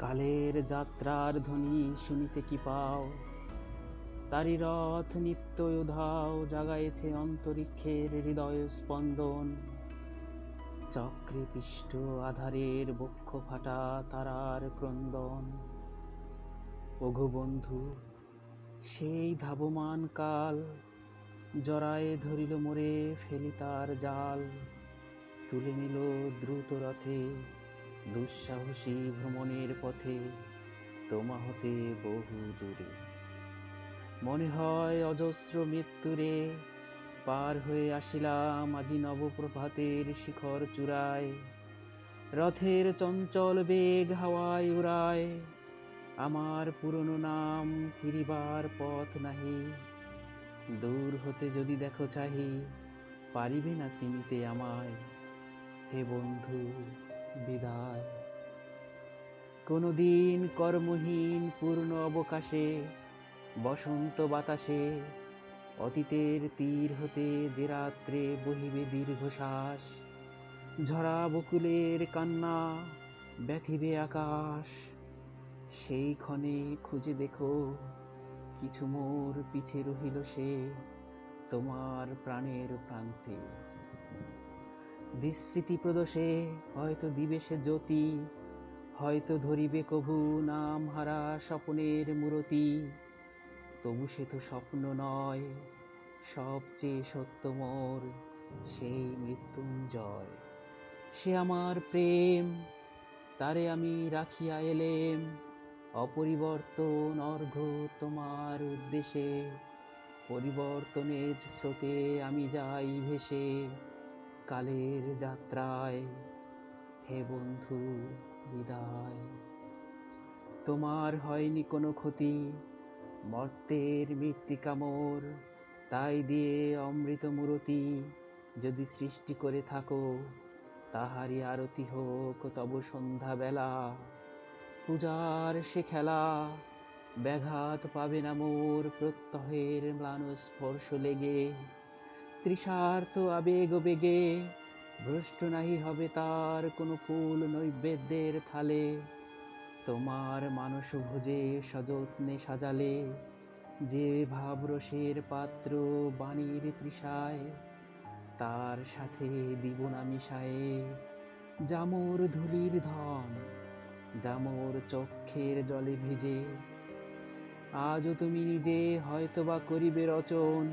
কালের যাত্রার ধ্বনি শুনিতে কি পাও? তারি রথ নিত্য উধাও জাগাইছে অন্তরিক্ষের হৃদয় স্পন্দন। চক্রে পিষ্ট আধারের বক্ষ ফাটা তারার ক্রন্দন। ওঘো বন্ধু, সেই ধাবমান কাল জরায়ে ধরিল মোরে ফেলি তার জাল। তুলে নিল দ্রুত রথে দুঃসাহসী ভ্রমণের পথে তোমা হতে বহু দূরে। মনে হয় অজস্র মৃত্যুরে পার হয়ে আসিলাম আজি নবপ্রভাতের শিখর চূড়ায়। রথের চঞ্চল বেগ হাওয়ায় উড়ায়, আমার পুরনো নাম ফিরিবার পথ নাহি। দূর হতে যদি দেখো চাহি, পারিবে না চিনিতে আমায়। হে বন্ধু কোনদিন কর্মহীন পূর্ণ অবকাশে, বসন্ত বাতাসে, অতীতের তীর হতে যে রাত্রে বহিবে দীর্ঘশ্বাস, ঝরা বকুলের কান্না ব্যথিবে আকাশ, সেই ক্ষণে খুঁজে দেখো কিছু মোর পিছে রহিল সে তোমার প্রাণের প্রান্তে। বিস্মৃতি প্রদোষে হয়তো দিবে সে জ্যোতি হয়তো ধরিবে কভু নাম হারা স্বপ্নের মূরতি। তবু সে তো স্বপ্ন নয়, সবচেয়ে সত্য মোর সেই মৃত্যুঞ্জয়। সে আমার প্রেম, তারে আমি রাখিয়া এলেম। অপরিবর্তন অর্ঘ তোমার উদ্দেশ্যে পরিবর্তনের স্রোতে আমি যাই ভেসে। কালের যাত্রায়, হে বন্ধু বিদায়। তোমার হয়নি কোনো ক্ষতি, মর্তের মৃত্তিকা মোর তাই দিয়ে অমৃত মূরতি যদি সৃষ্টি করে থাকো, তাহারই আরতি হোক তব সন্ধ্যাবেলা। পূজার সে খেলা ব্যাঘাত পাবে না মোর, প্রত্যহের ম্লান স্পর্শ লেগে। তৃষার্থ আবেগ বেগে ভ্রষ্ট নাহি হবে তার কোনো ফুল নৈবেদ্যের থালে। তোমার মানস ভোজে সযত্নে সাজালে, যে ভাবরসের পাত্র বাণীর তৃষায়, তার সাথে দিব না মিশায়ে। জামর ধুলির ধন, জামর চক্ষের জলে ভিজে। আজও তুমি নিজে হয়তোবা করিবে রচন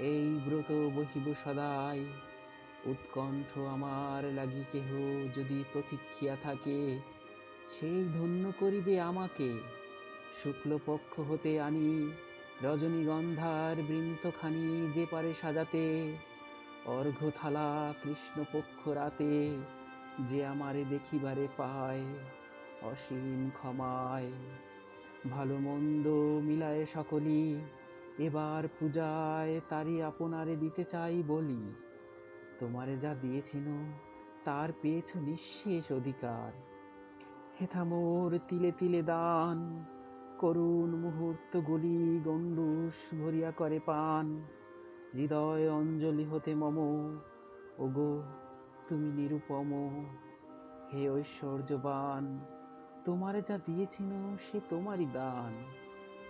এই ব্রত বহিব সদাই। উৎকণ্ঠ আমার লাগি কেহ যদি প্রতীক্ষিয়া থাকে, সেই ধন্য করিবে আমাকে। শুক্লপক্ষ হতে আমি রজনীগন্ধার বৃন্তখানি যে পারে সাজাতে অর্ঘ্য থালা কৃষ্ণপক্ষ রাতে যে আমারে দেখিবারে পায়, অসীম ক্ষমায়। ভালো মন্দ মিলায় সকলি এবার পূজায় তারই আপনারে দিতে চাই বলি। তোমারে যা দিয়েছিল, তার পেয়েছ নিঃশেষ অধিকার। হেথা মোর তিলে তিলে দান, করুণ মুহূর্তগুলি গণ্ডুষ ভরিয়া করে পান। হৃদয় অঞ্জলি হতে মম, ওগো তুমি নিরুপম, হে ঐশ্বর্যবান, তোমারে যা দিয়েছিল সে তোমারই দান।